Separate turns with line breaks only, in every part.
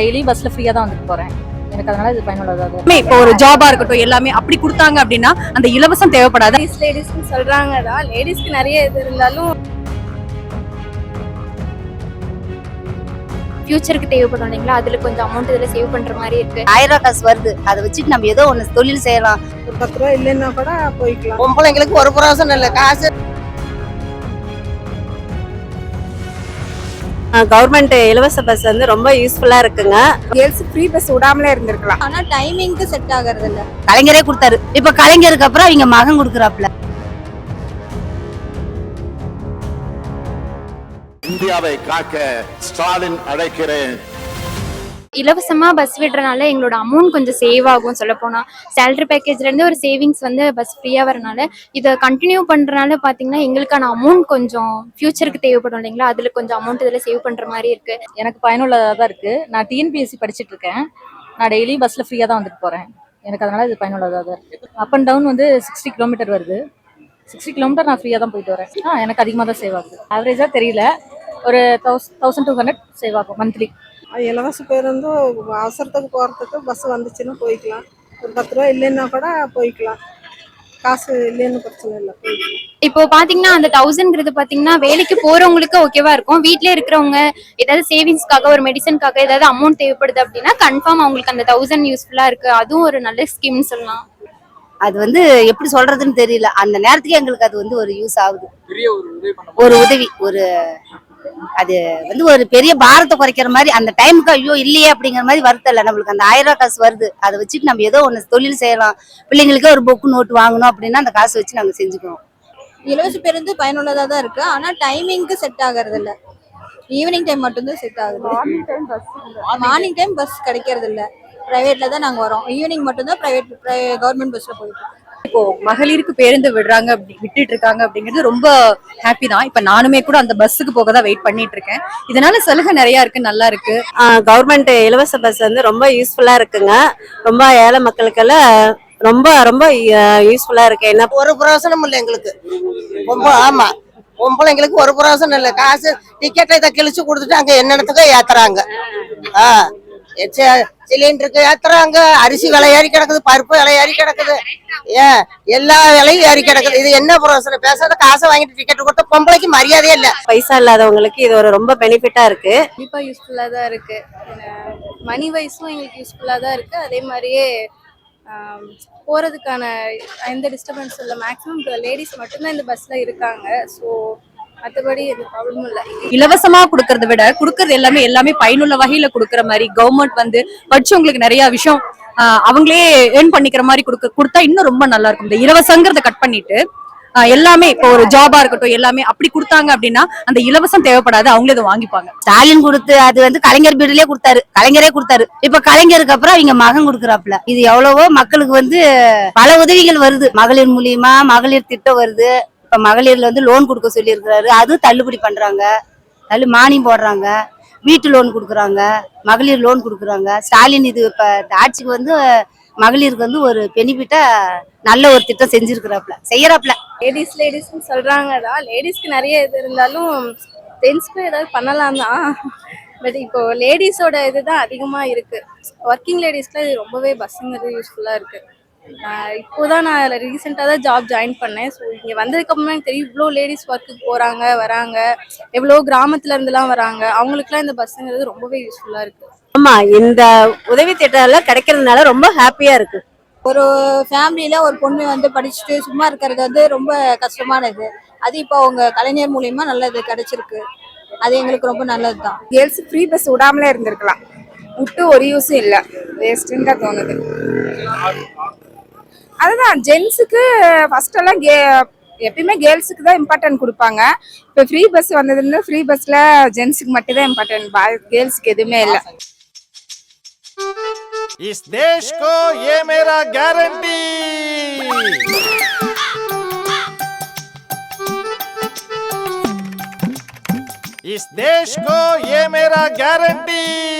Daily பஸ்ல ஃப்ரீயா தான் வந்துட்டு போறேன். எனக்கு அதனால இது பயனுள்ளதா தான்
எல்லாமே இப்போ ஒரு ஜாபா இருக்கட்டும் எல்லாமே அப்படி கொடுத்தாங்க அப்படின்னா அந்த இலவசம் தேவைப்படாது?
லேடிஸ் லேடிஸ்னு சொல்றாங்க தான் லேடிஸ்க்கு நிறைய இது இருந்தாலும்
ஃபியூச்சருக்கு தேவைப்படும் இல்லைங்களா? அதுல கொஞ்சம் அமௌண்ட் இதுல சேவ் பண்ற மாதிரி இருக்கு.
ஆயிரம் ரூபாய் காசு வருது. அதை வச்சுட்டு நம்ம ஏதோ ஒண்ணு தொழில் செய்யலாம்.
ஒரு பத்து ரூபா இல்லைன்னா கூட போய்க்கலாம்.
பொம்பளைங்களுக்கு ஒரு பிரோசனம் இல்லை. காசு
கவர்மெண்ட் இலவச பஸ் வந்து ரொம்ப யூஸ்ஃபுல்லா இருக்குங்க.
கேர்ள்ஸ் ஃப்ரீ பஸ் விடாமலே இருந்திருக்கலாம்.
ஆனா டைமிங்க்கு செட் ஆகுறது இல்ல
கலைஞரே கொடுத்தாரு. இப்ப கலைஞருக்கு அப்புறம் அவங்க மகன் கொடுக்குறாப்ல
இந்தியாவை காக்க ஸ்டாலின் அழைக்கிறேன்.
இலவசமா பஸ் விடுறனால எங்களோட அமௌண்ட் கொஞ்சம் சேவ் ஆகும் சொல்ல போனா சேலரி பேக்கேஜ்ல இருந்து ஒரு சேவிங்ஸ் வந்து பஸ் ஃப்ரீயா வரனால இதை கண்டினியூ பண்ணுறனால பாத்தீங்கன்னா எங்களுக்கான அமௌண்ட் கொஞ்சம் ஃபியூச்சருக்கு தேவைப்படும் இல்லைங்களா? அதுல கொஞ்சம் அமௌண்ட் இதுல சேவ் பண்ற மாதிரி இருக்கு.
எனக்கு பயனுள்ளதாக தான் இருக்கு. நான் டிஎன்பிஎஸ்சி படிச்சுட்டு இருக்கேன். நான் டெய்லி பஸ்ல ஃப்ரீயா தான் வந்துட்டு போறேன். எனக்கு அதனால இது பயனுள்ளதாக தான் இருக்கு. அப் அண்ட் டவுன் வந்து சிக்ஸ்டி கிலோமீட்டர் வருது. சிக்ஸ்டி கிலோமீட்டர் நான் ஃப்ரீயா தான் போயிட்டு வரேன். ஆ எனக்கு அதிகமாக தான் சேவ் ஆகுது. ஆவரேஜா தெரியல. ஒரு thousand thousand two hundred save ஆகும் மந்த்லி
இலவச பேருந்து அவசரத்துக்கு போகிறதுக்கு பஸ் வந்துச்சுன்னா போய்க்கலாம். ஒரு பத்து ரூபா இல்லைன்னா கூட போய்க்கலாம். காசு இல்லைன்னு பிரச்சனை இல்லை போய்க்கலாம்.
இப்போ பாத்தீங்கன்னா அந்த தௌசண்ட்ங்கிறது பாத்தீங்கன்னா வேலைக்கு போறவங்களுக்கு ஓகேவா இருக்கும். வீட்லயே இருக்கிறவங்க ஏதாவது சேவிங்ஸ்க்காக ஒரு மெடிசனுக்காக ஏதாவது அமௌண்ட் தேவைப்படுது அப்படின்னா கன்ஃபார்ம் அவங்களுக்கு அந்த தௌசண்ட் யூஸ்ஃபுல்லா இருக்கு. அதுவும் ஒரு நல்ல ஸ்கீம்னு சொல்லலாம்.
அது வந்து எப்படி சொல்றதுன்னு தெரியல. அந்த நேரத்துக்கு எங்களுக்கு அது வந்து ஒரு யூஸ் ஆகுது. ஒரு உதவி ஒரு அது வந்து ஒரு பெரிய பாரத்தை குறைக்கிற மாதிரி அந்த டைமுக்கு ஐயோ இல்லையே அப்படிங்கிற மாதிரி வருத்தம் இல்லை. நம்மளுக்கு அந்த ஆயிரம் ரூபாய் காசு வருது. அதை வச்சுட்டு நம்ம ஏதோ ஒன்று தொழில் செய்யலாம். பிள்ளைங்களுக்கு ஒரு புக்கு நோட்டு வாங்கணும் அப்படின்னா அந்த காசு வச்சு நாங்கள் செஞ்சுக்கிறோம்
இலவச பேருந்து பயனுள்ளதா தான் இருக்கு. ஆனா டைமிங்க்கு செட் ஆகுறது இல்ல. ஈவினிங் டைம் மட்டும்தான் செட் ஆகுது. மார்னிங் டைம் பஸ் கிடைக்கிறது இல்ல. பிரைவேட்ல தான் நாங்க வரோம். ஈவினிங் மட்டும்தான் பிரைவேட் கவர்மெண்ட் பஸ்ல போயிட்டு.
இப்போ மகளிருக்கு பேருந்து விடுறாங்க அப்படி விட்டுட்டு இருக்காங்க அப்படிங்கிறது ரொம்ப ஹாப்பி தான். இப்ப நானுமே கூட அந்த பஸ்ஸுக்கு போக தான் வெயிட் பண்ணிட்டு இருக்கேன் இதனால சலுகை நிறைய இருக்கு நல்லா இருக்கு.
கவர்மெண்ட் இலவச பஸ் வந்து ரொம்ப யூஸ்ஃபுல்லா இருக்குங்க. ரொம்ப ஏழை மக்களுக்கெல்லாம் ரொம்ப ரொம்ப யூஸ்ஃபுல்லா இருக்கு. என்ன
ஒரு பிரோசனம் இல்லை எங்களுக்கு. ரொம்ப ஆமா. பொம்பளைங்களுக்கு ஒரு பிரோசனம் இல்லை. காசு டிக்கெட்டை இதை கிழிச்சு கொடுத்துட்டு அங்க என்னென்னத்துக்கு ஏத்துறாங்க. ஆ. சிலிண்டருக்கு ஏத்துறாங்க அரிசி விலை ஏறி கிடக்குது பருப்பு விலை ஏறி கிடக்குது. ஏன் எல்லா விலையும் ஏறி கிடக்குது. இது என்ன பிரோசனம்? பேசாத காசை வாங்கிட்டு டிக்கெட் கொடுத்த பொம்பளைக்கு மரியாதையே இல்லை.
பைசா இல்லாதவங்களுக்கு இது ஒரு ரொம்ப பெனிஃபிட்டா இருக்கு.
கண்டிப்பா யூஸ்ஃபுல்லா தான் இருக்கு. மணி வைஸும் எங்களுக்கு யூஸ்ஃபுல்லா தான் இருக்கு. அதே மாதிரியே ஆம், போறதுக்கான எந்த டிஸ்டர்பன்ஸ் இல்லை. மேக்ஸிமம் லேடிஸ் மட்டும்தான் இந்த பஸ்ல இருக்காங்க. ஸோ மற்றபடி எந்த ப்ராப்ளமும் இல்லை.
இலவசமா கொடுக்கறத விட கொடுக்கறது எல்லாமே எல்லாமே பயனுள்ள வகையில கொடுக்கற மாதிரி கவர்மெண்ட் வந்து படிச்சவங்களுக்கு நிறைய விஷயம் அவங்களே ஏர்ன் பண்ணிக்கிற மாதிரி கொடுக்க கொடுத்தா இன்னும் ரொம்ப நல்லா இருக்கும். இந்த இலவசங்கிறத கட் பண்ணிட்டு எல்லாமே இப்போ ஒரு ஜாபா இருக்கட்டும் எல்லாமே அப்படி கொடுத்தாங்க அப்படின்னா அந்த இலவசம் தேவைப்படாது அவங்களே இதை வாங்கிப்பாங்க.
ஸ்டாலின் கொடுத்து அது வந்து கலைஞர் பீரியட்லயே கொடுத்தாரு. கலைஞரே கொடுத்தாரு. இப்ப கலைஞருக்கு அப்புறம் அவங்க மகன் கொடுக்குறாப்ல இது எவ்வளவோ மக்களுக்கு வந்து பல உதவிகள் வருது. மகளிர் மூலியமா மகளிர் திட்டம் வருது. இப்ப மகளிர்ல வந்து லோன் கொடுக்க சொல்லியிருக்கிறாரு. அதுவும் தள்ளுபடி பண்றாங்க. தள்ளு மானியம் போடுறாங்க. வீட்டு லோன் கொடுக்குறாங்க. மகளிர் லோன் கொடுக்குறாங்க. ஸ்டாலின் இது இப்ப ஆட்சிக்கு வந்து மகளிருக்கு வந்து ஒரு பெனிஃபிட்டா நல்ல ஒரு திட்டம் செஞ்சிருக்கிறாப்ல செய்யறாப்ல
லேடிஸ் லேடிஸ்னு சொல்றாங்க தான் லேடிஸ்க்கு நிறைய இது இருந்தாலும் ஜென்ஸ்க்கு ஏதாவது பண்ணலாம் தான். பட் இப்போ லேடிஸோட இதுதான் அதிகமா இருக்கு. ஒர்க்கிங் லேடிஸ்க்குலாம் இது ரொம்பவே பஸ்ஸுங்கிறது யூஸ்ஃபுல்லா இருக்கு ஆஹ் இப்போதான் நான் ரீசெண்டாக தான் ஜாப் ஜாயின் பண்ணேன். ஸோ இங்கே வந்ததுக்கப்புறமா எனக்கு தெரியும் இவ்வளோ லேடிஸ் ஒர்க்குக்கு போகிறாங்க வராங்க. எவ்வளோ கிராமத்துல இருந்துலாம் வராங்க. அவங்களுக்குலாம் இந்த பஸ்ஸுங்கிறது ரொம்பவே யூஸ்ஃபுல்லாக இருக்கு.
ஆமா இந்த உதவி திட்டம் எல்லாம் கிடைக்கிறதுனால ரொம்ப ஹாப்பியா இருக்கு.
ஒரு ஃபேமிலியில ஒரு பொண்ணு வந்து படிச்சுட்டு சும்மா இருக்கிறது வந்து ரொம்ப கஷ்டமானது. அது இப்போ அவங்க கலைஞர் மூலியமா நல்லது கிடைச்சிருக்கு. அது எங்களுக்கு ரொம்ப நல்லது தான்
கேர்ள்ஸ் ஃப்ரீ பஸ் விடாமலே இருந்திருக்கலாம். விட்டு ஒரு யூஸும் இல்லை. வேஸ்ட்டுன்னு தான் தோணுது. அதுதான் ஜென்ஸுக்கு ஃபர்ஸ்ட் எல்லாம் கே எப்பயுமே கேர்ள்ஸுக்கு தான் இம்பார்ட்டன்ட் கொடுப்பாங்க இப்போ ஃப்ரீ பஸ் வந்ததுலேருந்து ஃப்ரீ பஸ்ஸில் ஜென்ஸுக்கு மட்டும் தான் இம்பார்ட்டன்ட் கேர்ள்ஸுக்கு எதுவுமே இல்லை
इस देश को ये मेरा गारंटी इस देश को ये मेरा गारंटी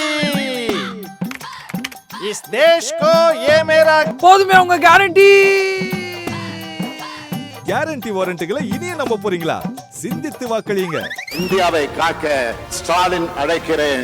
इस देश को ये मेरा
போதுமே உங்க கேரண்டி கேரண்டி வாரண்டிகளை இனியும் நம்ப போறீங்களா சிந்தித்து வாக்களியுங்க
இந்தியாவை காக்க ஸ்டாலின் அழைக்கிறேன்